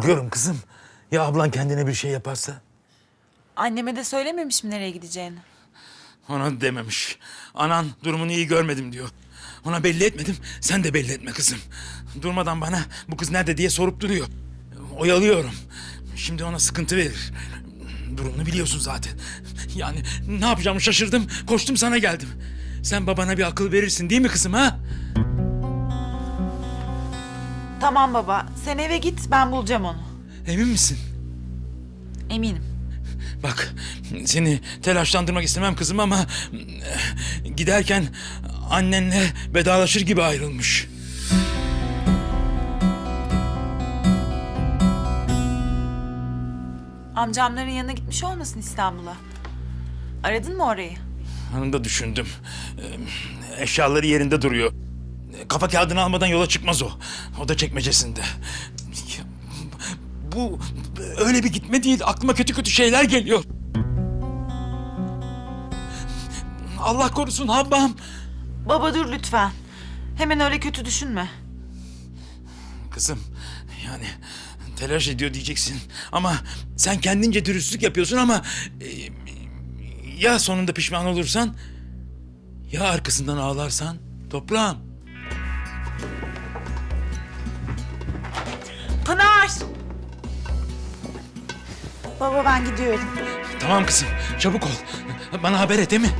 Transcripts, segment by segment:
Korkuyorum kızım. Ya ablan kendine bir şey yaparsa? Anneme de söylememiş mi nereye gideceğini? Ona dememiş. Anan durumunu iyi görmedim diyor. Ona belli etmedim. Sen de belli etme kızım. Durmadan bana bu kız nerede diye sorup duruyor. Oyalıyorum. Şimdi ona sıkıntı verir. Durumunu biliyorsun zaten. Yani ne yapacağımı şaşırdım. Koştum sana geldim. Sen babana bir akıl verirsin değil mi kızım ha? Tamam baba, sen eve git, ben bulacağım onu. Emin misin? Eminim. Bak seni telaşlandırmak istemem kızım ama giderken annenle vedalaşır gibi ayrılmış. Amcamların yanına gitmiş olmasın İstanbul'a? Aradın mı orayı? Da düşündüm. Ee, Eşyaları yerinde duruyor. Kafa kağıdını almadan yola çıkmaz o. O da çekmecesinde. Bu öyle bir gitme değil. Aklıma kötü kötü şeyler geliyor. Allah korusun Habbam. Baba dur lütfen. Hemen öyle kötü düşünme. Kızım yani telaş ediyor diyeceksin. Ama sen kendince dürüstlük yapıyorsun ama... e, ya sonunda pişman olursan? Ya arkasından ağlarsan? Toprağım. Pınar! Baba ben gidiyorum. Tamam kızım çabuk ol. Bana haber et değil mi?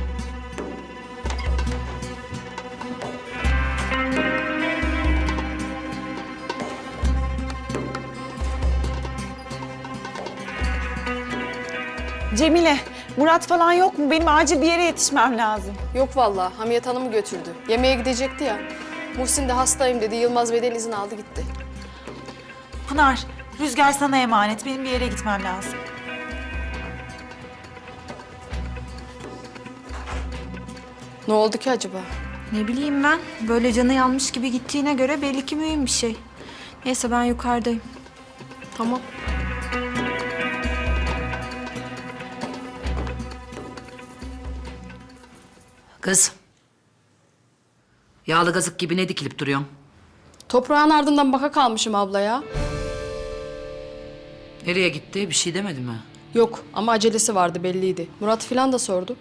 Cemile, Murat falan yok mu? Benim acil bir yere yetişmem lazım. Yok vallahi Hamiyet Hanım'ı götürdü. Yemeğe gidecekti ya. Muhsin de hastayım dedi. Yılmaz Bey'den izin aldı gitti. Pınar, Rüzgar sana emanet. Benim bir yere gitmem lazım. Ne oldu ki acaba? Ne bileyim ben. Böyle canı yanmış gibi gittiğine göre belli ki mühim bir şey. Neyse ben yukarıdayım. Tamam. Kız. Yağlı gazık gibi ne dikilip duruyorsun? Toprağın ardından baka kalmışım abla ya. Nereye gitti? Bir şey demedi mi? Yok ama acelesi vardı belliydi. Murat filan da sordu.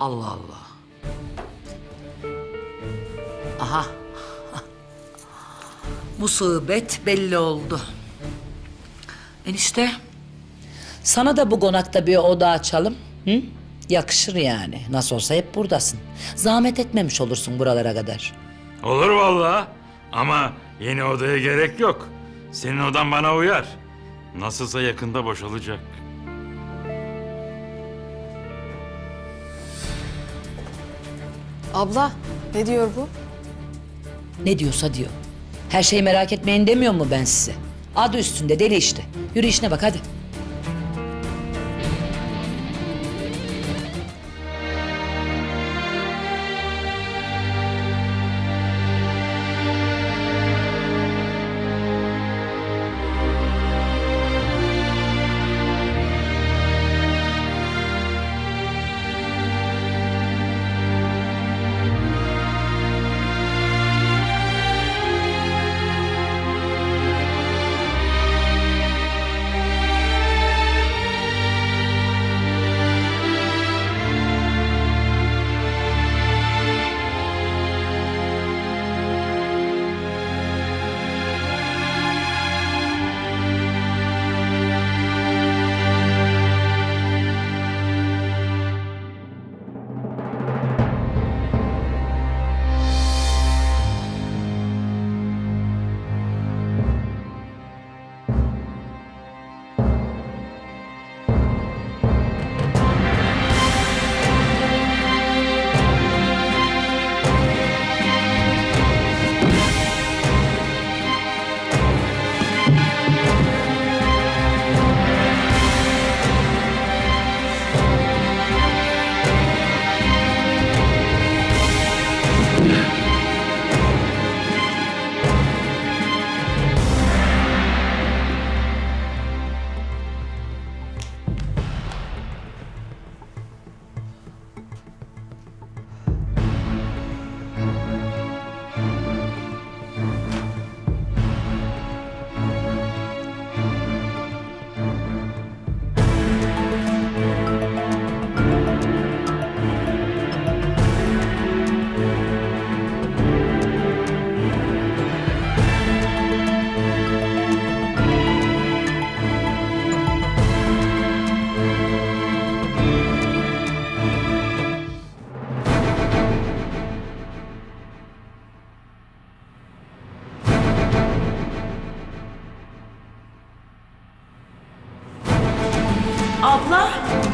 Allah Allah. Aha. Musibet belli oldu. Enişte. Sana da bu konakta bir oda açalım. Hı? Yakışır yani. Nasıl olsa hep buradasın. Zahmet etmemiş olursun buralara kadar. Olur vallahi. Ama yeni odaya gerek yok. Senin odan bana uyar. Nasılsa yakında boşalacak. Abla ne diyor bu? Ne diyorsa diyor. Her şeyi merak etmeyin demiyor mu ben size? Adı üstünde deli işte. Yürü işine bak hadi. Abla?